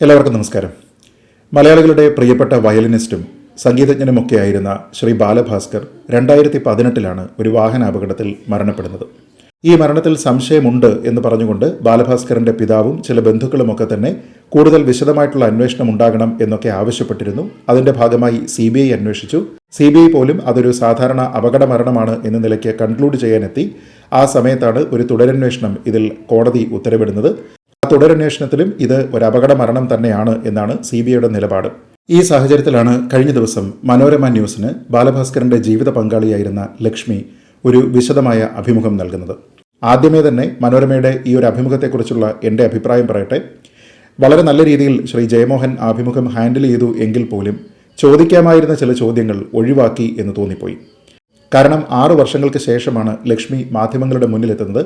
എല്ലാവർക്കും നമസ്കാരം. മലയാളികളുടെ പ്രിയപ്പെട്ട വയലിനിസ്റ്റും സംഗീതജ്ഞനുമൊക്കെയായിരുന്ന ശ്രീ ബാലഭാസ്കർ രണ്ടായിരത്തി പതിനെട്ടിലാണ് ഒരു വാഹനാപകടത്തിൽ മരണപ്പെടുന്നത്. ഈ മരണത്തിൽ സംശയമുണ്ട് എന്ന് പറഞ്ഞുകൊണ്ട് ബാലഭാസ്കറിന്റെ പിതാവും ചില ബന്ധുക്കളുമൊക്കെ തന്നെ കൂടുതൽ വിശദമായിട്ടുള്ള അന്വേഷണം ഉണ്ടാകണം എന്നൊക്കെ ആവശ്യപ്പെട്ടിരുന്നു. അതിന്റെ ഭാഗമായി സി ബി ഐ അന്വേഷിച്ചു. സി ബി ഐ പോലും അതൊരു സാധാരണ അപകട മരണമാണ് എന്ന നിലയ്ക്ക് കൺക്ലൂഡ് ചെയ്യാനെത്തി. ആ സമയത്താണ് ഒരു തുടരന്വേഷണം ഇതിൽ കോടതി ഉത്തരവിടുന്നത്. തുടരന്വേഷണത്തിലും ഇത് ഒരു അപകട മരണം തന്നെയാണ് എന്നാണ് സി ബി ഐയുടെ നിലപാട്. ഈ സാഹചര്യത്തിലാണ് കഴിഞ്ഞ ദിവസം മനോരമ ന്യൂസിന് ബാലഭാസ്കറിന്റെ ജീവിത പങ്കാളിയായിരുന്ന ലക്ഷ്മി ഒരു വിശദമായ അഭിമുഖം നൽകുന്നത്. ആദ്യമേ തന്നെ മനോരമയുടെ ഈ ഒരു അഭിമുഖത്തെക്കുറിച്ചുള്ള എന്റെ അഭിപ്രായം പറയട്ടെ. വളരെ നല്ല രീതിയിൽ ശ്രീ ജയമോഹൻ അഭിമുഖം ഹാൻഡിൽ ചെയ്തു എങ്കിൽ പോലും ചോദിക്കാമായിരുന്ന ചില ചോദ്യങ്ങൾ ഒഴിവാക്കി എന്ന് തോന്നിപ്പോയി. കാരണം ആറു വർഷങ്ങൾക്ക് ശേഷമാണ് ലക്ഷ്മി മാധ്യമങ്ങളുടെ മുന്നിലെത്തുന്നത്.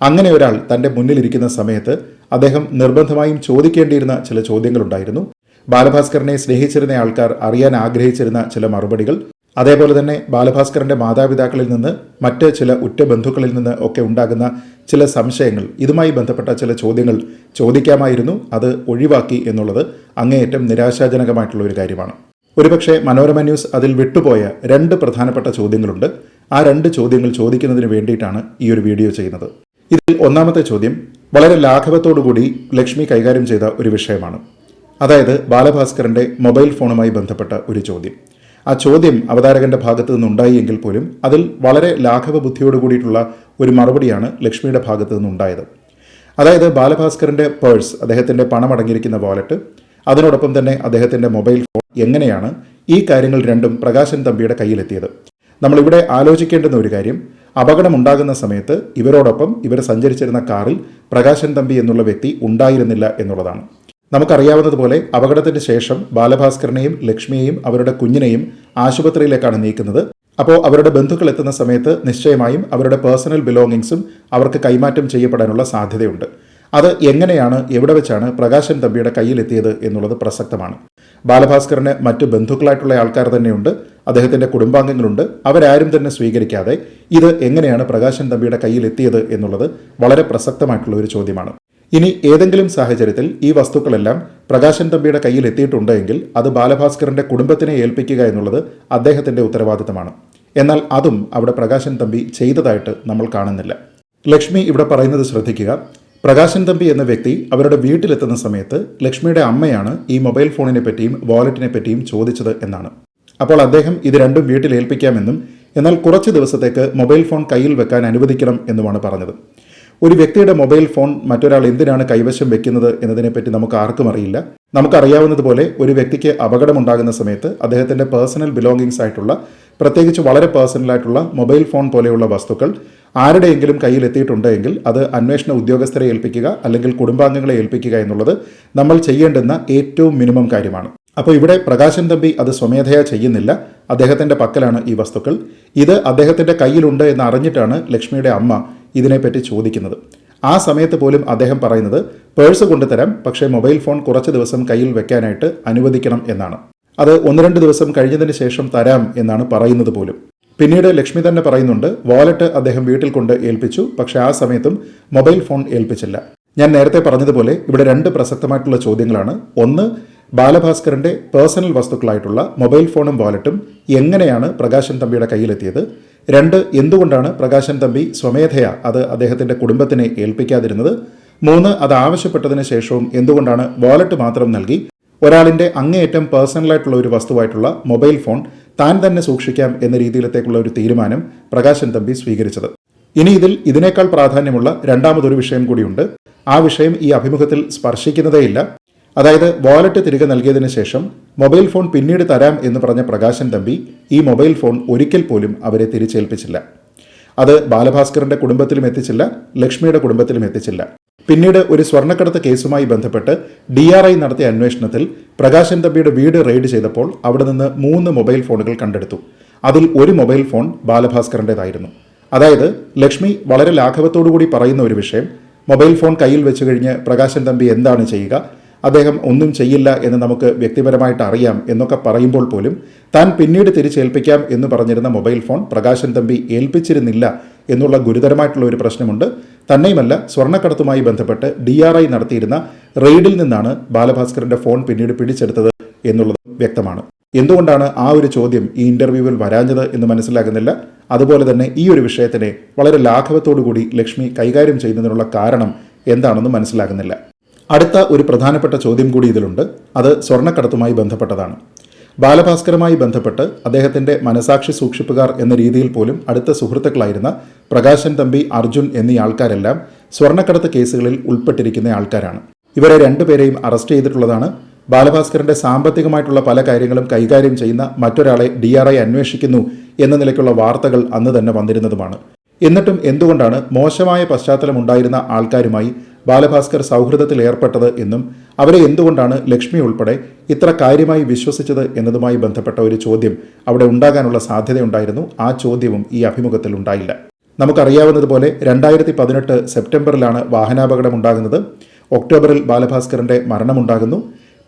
അങ്ങനെ ഒരാൾ തന്റെ മുന്നിലിരിക്കുന്ന സമയത്ത് അദ്ദേഹം നിർബന്ധമായും ചോദിക്കേണ്ടിയിരുന്ന ചില ചോദ്യങ്ങളുണ്ടായിരുന്നു. ബാലഭാസ്കറിനെ സ്നേഹിച്ചിരുന്ന ആൾക്കാർ അറിയാൻ ആഗ്രഹിച്ചിരുന്ന ചില മറുപടികൾ അതേപോലെ തന്നെ ബാലഭാസ്കറിന്റെ മാതാപിതാക്കളിൽ നിന്ന് മറ്റ് ചില ഉറ്റ ബന്ധുക്കളിൽ നിന്ന് ഒക്കെ ഉണ്ടാകുന്ന ചില സംശയങ്ങൾ ഇതുമായി ബന്ധപ്പെട്ട ചില ചോദ്യങ്ങൾ ചോദിക്കാമായിരുന്നു അത് ഒഴിവാക്കി എന്നുള്ളത് അങ്ങേയറ്റം നിരാശാജനകമായിട്ടുള്ള ഒരു കാര്യമാണ്. ഒരുപക്ഷെ മനോരമ ന്യൂസ് അതിൽ വിട്ടുപോയ രണ്ട് പ്രധാനപ്പെട്ട ചോദ്യങ്ങളുണ്ട്. ആ രണ്ട് ചോദ്യങ്ങൾ ചോദിക്കുന്നതിന് വേണ്ടിയിട്ടാണ് ഈ ഒരു വീഡിയോ ചെയ്യുന്നത്. ഇതിൽ ഒന്നാമത്തെ ചോദ്യം വളരെ ലാഘവത്തോടുകൂടി ലക്ഷ്മി കൈകാര്യം ചെയ്ത ഒരു വിഷയമാണ്. അതായത് ബാലഭാസ്കറിന്റെ മൊബൈൽ ഫോണുമായി ബന്ധപ്പെട്ട ഒരു ചോദ്യം. ആ ചോദ്യം അവതാരകന്റെ ഭാഗത്തു നിന്നുണ്ടായി എങ്കിൽ പോലും അതിൽ വളരെ ലാഘവ ബുദ്ധിയോട് കൂടിയിട്ടുള്ള ഒരു മറുപടിയാണ് ലക്ഷ്മിയുടെ ഭാഗത്തു നിന്നുണ്ടായത്. അതായത് ബാലഭാസ്കറിന്റെ പേഴ്സ് അദ്ദേഹത്തിന്റെ പണമടങ്ങിയിരിക്കുന്ന വാലറ്റ് അതിനോടൊപ്പം തന്നെ അദ്ദേഹത്തിന്റെ മൊബൈൽ ഫോൺ എങ്ങനെയാണ് ഈ കാര്യങ്ങൾ രണ്ടും പ്രകാശൻ തമ്പിയുടെ കയ്യിലെത്തിയത്? നമ്മളിവിടെ ആലോചിക്കേണ്ടുന്ന ഒരു കാര്യം അപകടമുണ്ടാകുന്ന സമയത്ത് ഇവരോടൊപ്പം ഇവർ സഞ്ചരിച്ചിരുന്ന കാറിൽ പ്രകാശൻ തമ്പി എന്നുള്ള വ്യക്തി ഉണ്ടായിരുന്നില്ല എന്നുള്ളതാണ്. നമുക്കറിയാവുന്നതുപോലെ അപകടത്തിന് ശേഷം ബാലഭാസ്കറിനെയും ലക്ഷ്മിയെയും അവരുടെ കുഞ്ഞിനെയും ആശുപത്രിയിലേക്കാണ് നീക്കുന്നത്. അപ്പോൾ അവരുടെ ബന്ധുക്കൾ എത്തുന്ന സമയത്ത് നിശ്ചയമായും അവരുടെ പേഴ്സണൽ ബിലോങ്ങിങ്സും അവർക്ക് കൈമാറ്റം ചെയ്യപ്പെടാനുള്ള സാധ്യതയുണ്ട്. അത് എങ്ങനെയാണ് എവിടെ വെച്ചാണ് പ്രകാശൻ തമ്പിയുടെ കയ്യിലെത്തിയത് എന്നുള്ളത് പ്രസക്തമാണ്. ബാലഭാസ്കറിന് മറ്റു ബന്ധുക്കളായിട്ടുള്ള ആൾക്കാർ തന്നെയുണ്ട് അദ്ദേഹത്തിന്റെ കുടുംബാംഗങ്ങളുണ്ട്. അവരാരും തന്നെ സ്വീകരിക്കാതെ ഇത് എങ്ങനെയാണ് പ്രകാശൻ തമ്പിയുടെ കയ്യിലെത്തിയത് എന്നുള്ളത് വളരെ പ്രസക്തമായിട്ടുള്ള ഒരു ചോദ്യമാണ്. ഇനി ഏതെങ്കിലും സാഹചര്യത്തിൽ ഈ വസ്തുക്കളെല്ലാം പ്രകാശൻ തമ്പിയുടെ കയ്യിൽ എത്തിയിട്ടുണ്ടെങ്കിൽ അത് ബാലഭാസ്കറിന്റെ കുടുംബത്തിനെ ഏൽപ്പിക്കുക എന്നുള്ളത് അദ്ദേഹത്തിന്റെ ഉത്തരവാദിത്തമാണ്. എന്നാൽ അതും അവിടെ പ്രകാശൻ തമ്പി ചെയ്തതായിട്ട് നമ്മൾ കാണുന്നില്ല. ലക്ഷ്മി ഇവിടെ പറയുന്നത് ശ്രദ്ധിക്കുക. പ്രകാശൻ തമ്പി എന്ന വ്യക്തി അവരുടെ വീട്ടിലെത്തുന്ന സമയത്ത് ലക്ഷ്മിയുടെ അമ്മയാണ് ഈ മൊബൈൽ ഫോണിനെ പറ്റിയും വാലറ്റിനെ പറ്റിയും ചോദിച്ചത് എന്നാണ്. അപ്പോൾ അദ്ദേഹം ഇത് രണ്ടും വീട്ടിൽ ഏൽപ്പിക്കാമെന്നും എന്നാൽ കുറച്ച് ദിവസത്തേക്ക് മൊബൈൽ ഫോൺ കയ്യിൽ വെക്കാൻ അനുവദിക്കണം എന്നുമാണ് പറഞ്ഞത്. ഒരു വ്യക്തിയുടെ മൊബൈൽ ഫോൺ മറ്റൊരാൾ എന്തിനാണ് കൈവശം വെക്കുന്നത് എന്നതിനെപ്പറ്റി നമുക്ക് ആർക്കും അറിയില്ല. നമുക്കറിയാവുന്നതുപോലെ ഒരു വ്യക്തിക്ക് അപകടമുണ്ടാകുന്ന സമയത്ത് അദ്ദേഹത്തിന്റെ പേഴ്സണൽ ബിലോങ്ങിങ്സ് ആയിട്ടുള്ള പ്രത്യേകിച്ച് വളരെ പേഴ്സണലായിട്ടുള്ള മൊബൈൽ ഫോൺ പോലെയുള്ള വസ്തുക്കൾ ആരുടെയെങ്കിലും കയ്യിൽ എത്തിയിട്ടുണ്ടെങ്കിൽ അത് അന്വേഷണ ഉദ്യോഗസ്ഥരെ ഏൽപ്പിക്കുക അല്ലെങ്കിൽ കുടുംബാംഗങ്ങളെ ഏൽപ്പിക്കുക എന്നുള്ളത് നമ്മൾ ചെയ്യേണ്ടുന്ന ഏറ്റവും മിനിമം കാര്യമാണ്. അപ്പോൾ ഇവിടെ പ്രകാശൻ തമ്പി അത് സ്വമേധയാ ചെയ്യുന്നില്ല. അദ്ദേഹത്തിന്റെ പക്കലാണ് ഈ വസ്തുക്കൾ. ഇത് അദ്ദേഹത്തിന്റെ കയ്യിലുണ്ട് എന്ന് അറിഞ്ഞിട്ടാണ് ലക്ഷ്മിയുടെ അമ്മ ഇതിനെപ്പറ്റി ചോദിക്കുന്നത്. ആ സമയത്ത് പോലും അദ്ദേഹം പറയുന്നത് പേഴ്സ് കൊണ്ടുതരാം പക്ഷേ മൊബൈൽ ഫോൺ കുറച്ച് ദിവസം കയ്യിൽ വെക്കാനായിട്ട് അനുവദിക്കണം എന്നാണ്. അത് ഒന്ന് രണ്ട് ദിവസം കഴിഞ്ഞതിന് ശേഷം തരാം എന്നാണ് പറയുന്നത് പോലും. പിന്നീട് ലക്ഷ്മി തന്നെ പറയുന്നുണ്ട് വാലറ്റ് അദ്ദേഹം വീട്ടിൽ കൊണ്ട് ഏൽപ്പിച്ചു പക്ഷേ ആ സമയത്തും മൊബൈൽ ഫോൺ ഏൽപ്പിച്ചില്ല. ഞാൻ നേരത്തെ പറഞ്ഞതുപോലെ ഇവിടെ രണ്ട് പ്രസക്തമായിട്ടുള്ള ചോദ്യങ്ങളാണ്. ഒന്ന് ബാലഭാസ്കറിന്റെ പേഴ്സണൽ വസ്തുക്കളായിട്ടുള്ള മൊബൈൽ ഫോണും വാലറ്റും എങ്ങനെയാണ് പ്രകാശൻ തമ്പിയുടെ കയ്യിലെത്തിയത്? രണ്ട് എന്തുകൊണ്ടാണ് പ്രകാശൻ തമ്പി സ്വമേധയ അത് അദ്ദേഹത്തിന്റെ കുടുംബത്തിനെ ഏൽപ്പിക്കാതിരുന്നത്? മൂന്ന് അത് ആവശ്യപ്പെട്ടതിന് ശേഷവും എന്തുകൊണ്ടാണ് വാലറ്റ് മാത്രം നൽകി? ഒരാളിന്റെ അങ്ങേയറ്റം പേഴ്സണലായിട്ടുള്ള ഒരു വസ്തുവായിട്ടുള്ള മൊബൈൽ ഫോൺ താൻ തന്നെ സൂക്ഷിക്കാം എന്ന രീതിയിലത്തേക്കുള്ള ഒരു തീരുമാനം പ്രകാശൻ തമ്പി സ്വീകരിച്ചത്. ഇനി ഇതിൽ ഇതിനേക്കാൾ പ്രാധാന്യമുള്ള രണ്ടാമതൊരു വിഷയം കൂടിയുണ്ട്. ആ വിഷയം ഈ അഭിമുഖത്തിൽ സ്പർശിക്കുന്നതേയില്ല. അതായത് വാലറ്റ് തിരികെ നൽകിയതിനു ശേഷം മൊബൈൽ ഫോൺ പിന്നീട് തരാം എന്ന് പറഞ്ഞ പ്രകാശൻ തമ്പി ഈ മൊബൈൽ ഫോൺ ഒരിക്കൽ പോലും അവരെ തിരിച്ചേൽപ്പിച്ചില്ല. അത് ബാലഭാസ്കറിന്റെ കുടുംബത്തിലും എത്തിച്ചില്ല ലക്ഷ്മിയുടെ കുടുംബത്തിലും എത്തിച്ചില്ല. പിന്നീട് ഒരു സ്വർണക്കടത്ത് കേസുമായി ബന്ധപ്പെട്ട് ഡി ആർ ഐ നടത്തിയ അന്വേഷണത്തിൽ പ്രകാശൻ തമ്പിയുടെ വീട് റെയ്ഡ് ചെയ്തപ്പോൾ അവിടെ നിന്ന് മൂന്ന് മൊബൈൽ ഫോണുകൾ കണ്ടെടുത്തു. അതിൽ ഒരു മൊബൈൽ ഫോൺ ബാലഭാസ്കറിന്റെതായിരുന്നു അതായത് ലക്ഷ്മി വളരെ ലാഘവത്തോടുകൂടി പറയുന്ന ഒരു വിഷയം മൊബൈൽ ഫോൺ കയ്യിൽ വെച്ച് കഴിഞ്ഞ് പ്രകാശൻ തമ്പി എന്താണ് ചെയ്യുക അദ്ദേഹം ഒന്നും ചെയ്യില്ല എന്ന് നമുക്ക് വ്യക്തിപരമായിട്ട് അറിയാം എന്നൊക്കെ പറയുമ്പോൾ പോലും താൻ പിന്നീട് തിരിച്ചേൽപ്പിക്കാം എന്ന് പറഞ്ഞിരുന്ന മൊബൈൽ ഫോൺ പ്രകാശൻ തമ്പി ഏൽപ്പിച്ചിരുന്നില്ല എന്നുള്ള ഗുരുതരമായിട്ടുള്ള ഒരു പ്രശ്നമുണ്ട്. തന്നെയുമല്ല സ്വർണക്കടത്തുമായി ബന്ധപ്പെട്ട് ഡി ആർ ഐ നടത്തിയിരുന്ന റെയ്ഡിൽ നിന്നാണ് ബാലഭാസ്കറിന്റെ ഫോൺ പിന്നീട് പിടിച്ചെടുത്തത് എന്നുള്ളത് വ്യക്തമാണ്. എന്തുകൊണ്ടാണ് ആ ഒരു ചോദ്യം ഈ ഇന്റർവ്യൂവിൽ വരാഞ്ഞത് എന്ന് മനസ്സിലാകുന്നില്ല? അതുപോലെ തന്നെ ഈ ഒരു വിഷയത്തിനെ വളരെ ലാഘവത്തോടുകൂടി ലക്ഷ്മി കൈകാര്യം ചെയ്യുന്നതിനുള്ള കാരണം എന്താണെന്ന് മനസ്സിലാകുന്നില്ല. അടുത്ത ഒരു പ്രധാനപ്പെട്ട ചോദ്യം കൂടി ഇതിലുണ്ട്. അത് സ്വർണക്കടത്തുമായി ബന്ധപ്പെട്ടതാണ്. ബാലഭാസ്കറുമായി ബന്ധപ്പെട്ട് അദ്ദേഹത്തിന്റെ മനസാക്ഷി സൂക്ഷിപ്പുകാർ എന്ന രീതിയിൽ പോലും അടുത്ത സുഹൃത്തുക്കളായിരുന്ന പ്രകാശൻ തമ്പി അർജുൻ എന്നീ ആൾക്കാരെല്ലാം സ്വർണക്കടത്ത് കേസുകളിൽ ഉൾപ്പെട്ടിരിക്കുന്ന ആൾക്കാരാണ്. ഇവരെ രണ്ടുപേരെയും അറസ്റ്റ് ചെയ്തിട്ടുള്ളതാണ്. ബാലഭാസ്കറിന്റെ സാമ്പത്തികമായിട്ടുള്ള പല കാര്യങ്ങളും കൈകാര്യം ചെയ്യുന്ന മറ്റൊരാളെ ഡി ആർ ഐ അന്വേഷിക്കുന്നു എന്ന നിലയ്ക്കുള്ള വാർത്തകൾ അന്ന് തന്നെ വന്നിരുന്നതുമാണ്. എന്നിട്ടും എന്തുകൊണ്ടാണ് മോശമായ പശ്ചാത്തലം ഉണ്ടായിരുന്ന ആൾക്കാരുമായി ബാലഭാസ്കർ സൗഹൃദത്തിൽ ഏർപ്പെട്ടത് എന്നും അവരെ എന്തുകൊണ്ടാണ് ലക്ഷ്മി ഉൾപ്പെടെ ഇത്ര കാര്യമായി വിശ്വസിച്ചത് എന്നതുമായി ബന്ധപ്പെട്ട ഒരു ചോദ്യം അവിടെ ഉണ്ടാകാനുള്ള സാധ്യതയുണ്ടായിരുന്നു. ആ ചോദ്യവും ഈ അഭിമുഖത്തിൽ ഉണ്ടായില്ല. നമുക്കറിയാവുന്നതുപോലെ രണ്ടായിരത്തി പതിനെട്ട് സെപ്റ്റംബറിലാണ് വാഹനാപകടമുണ്ടാകുന്നത്. ഒക്ടോബറിൽ ബാലഭാസ്കറിന്റെ മരണമുണ്ടാകുന്നു.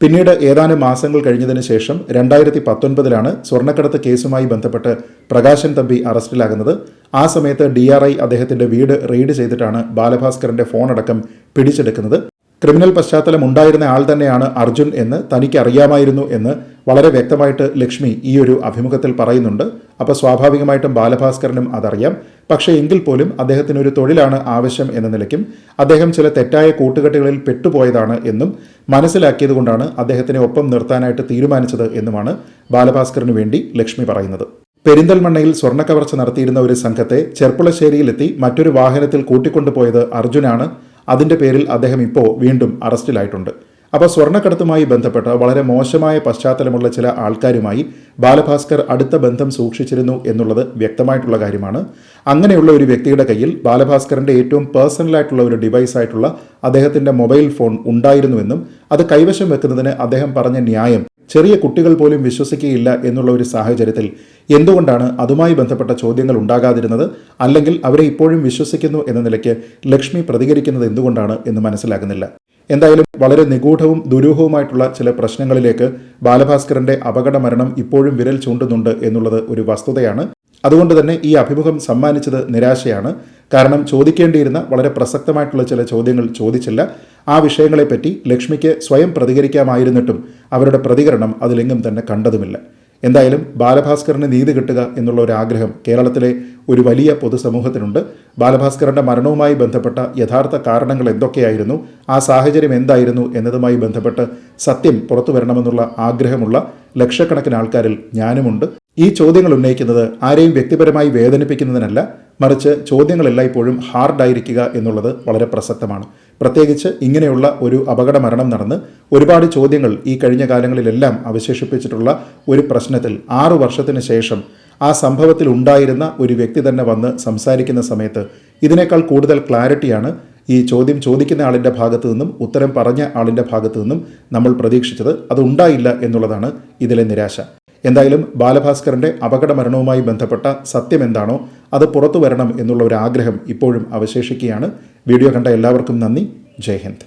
പിന്നീട് ഏതാനും മാസങ്ങൾ കഴിഞ്ഞതിന് ശേഷം രണ്ടായിരത്തി പത്തൊൻപതിലാണ് സ്വർണക്കടത്ത് കേസുമായി ബന്ധപ്പെട്ട് പ്രകാശൻ തമ്പി അറസ്റ്റിലാകുന്നത്. ആ സമയത്ത് ഡി ആർ ഐ അദ്ദേഹത്തിന്റെ വീട് റെയ്ഡ് ചെയ്തിട്ടാണ് ബാലഭാസ്കറിന്റെ ഫോൺ അടക്കം പിടിച്ചെടുക്കുന്നത്. ക്രിമിനൽ പശ്ചാത്തലം ഉണ്ടായിരുന്ന ആൾ തന്നെയാണ് അർജുൻ എന്ന് തനിക്ക് അറിയാമായിരുന്നു എന്ന് വളരെ വ്യക്തമായിട്ട് ലക്ഷ്മി ഈ ഒരു അഭിമുഖത്തിൽ പറയുന്നുണ്ട്. അപ്പോൾ സ്വാഭാവികമായിട്ടും ബാലഭാസ്കറിനും അതറിയാം. പക്ഷേ എങ്കിൽ പോലും അദ്ദേഹത്തിന് ഒരു തൊഴിലാണ് ആവശ്യം എന്ന നിലയ്ക്കും അദ്ദേഹം ചില തെറ്റായ കൂട്ടുകെട്ടുകളിൽ പെട്ടുപോയതാണ് എന്നും മനസ്സിലാക്കിയതുകൊണ്ടാണ് അദ്ദേഹത്തിനെ ഒപ്പം നിർത്താനായിട്ട് തീരുമാനിച്ചത് എന്നുമാണ് ബാലഭാസ്കറിന് വേണ്ടി ലക്ഷ്മി പറയുന്നത്. പെരിന്തൽമണ്ണയിൽ സ്വർണക്കവർച്ച നടത്തിയിരുന്ന ഒരു സംഘത്തെ ചെർപ്പുളശ്ശേരിയിലെത്തി മറ്റൊരു വാഹനത്തിൽ കൂട്ടിക്കൊണ്ടുപോയത് അർജുനാണ്. അതിന്റെ പേരിൽ അദ്ദേഹം ഇപ്പോൾ വീണ്ടും അറസ്റ്റിലായിട്ടുണ്ട്. അപ്പോൾ സ്വർണക്കടത്തുമായി ബന്ധപ്പെട്ട വളരെ മോശമായ പശ്ചാത്തലമുള്ള ചില ആൾക്കാരുമായി ബാലഭാസ്കർ അടുത്ത ബന്ധം സൂക്ഷിച്ചിരുന്നു എന്നുള്ളത് വ്യക്തമായിട്ടുള്ള കാര്യമാണ്. അങ്ങനെയുള്ള ഒരു വ്യക്തിയുടെ കയ്യിൽ ബാലഭാസ്കറിന്റെ ഏറ്റവും പേഴ്സണലായിട്ടുള്ള ഒരു ഡിവൈസ് ആയിട്ടുള്ള അദ്ദേഹത്തിന്റെ മൊബൈൽ ഫോൺ ഉണ്ടായിരുന്നുവെന്നും അത് കൈവശം വെക്കുന്നതിന് അദ്ദേഹം പറഞ്ഞ ന്യായം ചെറിയ കുട്ടികൾ പോലും വിശ്വസിക്കുകയില്ല എന്നുള്ള ഒരു സാഹചര്യത്തിൽ എന്തുകൊണ്ടാണ് അതുമായി ബന്ധപ്പെട്ട ചോദ്യങ്ങൾ ഉണ്ടാകാതിരുന്നത്? അല്ലെങ്കിൽ അവരെ ഇപ്പോഴും വിശ്വസിക്കുന്നു എന്ന നിലയ്ക്ക് ലക്ഷ്മി പ്രതികരിക്കുന്നത് എന്തുകൊണ്ടാണ് എന്ന് മനസ്സിലാകുന്നില്ല. എന്തായാലും വളരെ നിഗൂഢവും ദുരൂഹവുമായിട്ടുള്ള ചില പ്രശ്നങ്ങളിലേക്ക് ബാലഭാസ്കറിന്റെ അപകട മരണം ഇപ്പോഴും വിരൽ ചൂണ്ടുന്നുണ്ട് എന്നുള്ളത് ഒരു വസ്തുതയാണ്. അതുകൊണ്ട് തന്നെ ഈ അഭിമുഖം സമ്മാനിച്ചത് നിരാശയാണ്. കാരണം ചോദിക്കേണ്ടിയിരുന്ന വളരെ പ്രസക്തമായിട്ടുള്ള ചില ചോദ്യങ്ങൾ ചോദിച്ചില്ല. ആ വിഷയങ്ങളെപ്പറ്റി ലക്ഷ്മിക്ക് സ്വയം പ്രതികരിക്കാമായിരുന്നിട്ടും അവരുടെ പ്രതികരണം അതിലെങ്ങും തന്നെ കണ്ടതുമില്ല. എന്തായാലും ബാലഭാസ്കറിന് നീതി കിട്ടുക എന്നുള്ള ഒരു ആഗ്രഹം കേരളത്തിലെ ഒരു വലിയ പൊതുസമൂഹത്തിനുണ്ട്. ബാലഭാസ്കറിന്റെ മരണവുമായി ബന്ധപ്പെട്ട യഥാർത്ഥ കാരണങ്ങൾ എന്തൊക്കെയായിരുന്നു? ആ സാഹചര്യം എന്തായിരുന്നു എന്നതുമായി ബന്ധപ്പെട്ട് സത്യം പുറത്തു വരണമെന്നുള്ള ആഗ്രഹമുള്ള ലക്ഷക്കണക്കിന് ആൾക്കാരിൽ ഞാനുമുണ്ട്. ഈ ചോദ്യങ്ങൾ ഉന്നയിക്കുന്നത് ആരെയും വ്യക്തിപരമായി വേദനിപ്പിക്കുന്നതിനല്ല മറിച്ച് ചോദ്യങ്ങൾ എല്ലായ്പ്പോഴും ഹാർഡായിരിക്കുക എന്നുള്ളത് വളരെ പ്രസക്തമാണ്. പ്രത്യേകിച്ച് ഇങ്ങനെയുള്ള ഒരു അപകട മരണം നടന്ന് ഒരുപാട് ചോദ്യങ്ങൾ ഈ കഴിഞ്ഞ കാലങ്ങളിലെല്ലാം അവശേഷിപ്പിച്ചിട്ടുള്ള ഒരു പ്രശ്നത്തിൽ ആറു വർഷത്തിന് ശേഷം ആ സംഭവത്തിൽ ഉണ്ടായിരുന്ന ഒരു വ്യക്തി തന്നെ വന്ന് സംസാരിക്കുന്ന സമയത്ത് ഇതിനേക്കാൾ കൂടുതൽ ക്ലാരിറ്റിയാണ് ഈ ചോദ്യം ചോദിക്കുന്ന ആളിന്റെ ഭാഗത്തു നിന്നും ഉത്തരം പറഞ്ഞ ആളിന്റെ ഭാഗത്തു നിന്നും നമ്മൾ പ്രതീക്ഷിച്ചത്. അത് ഉണ്ടായില്ല എന്നുള്ളതാണ് ഇതിലെ നിരാശ. എന്തായാലും ബാലഭാസ്കറിന്റെ അപകട മരണവുമായി ബന്ധപ്പെട്ട സത്യം എന്താണോ അത് പുറത്തു വരണം എന്നുള്ള ഒരു ആഗ്രഹം ഇപ്പോഴും അവശേഷിക്കുകയാണ്. വീഡിയോ കണ്ട എല്ലാവർക്കും നന്ദി. ജയ് ഹിന്ദ്.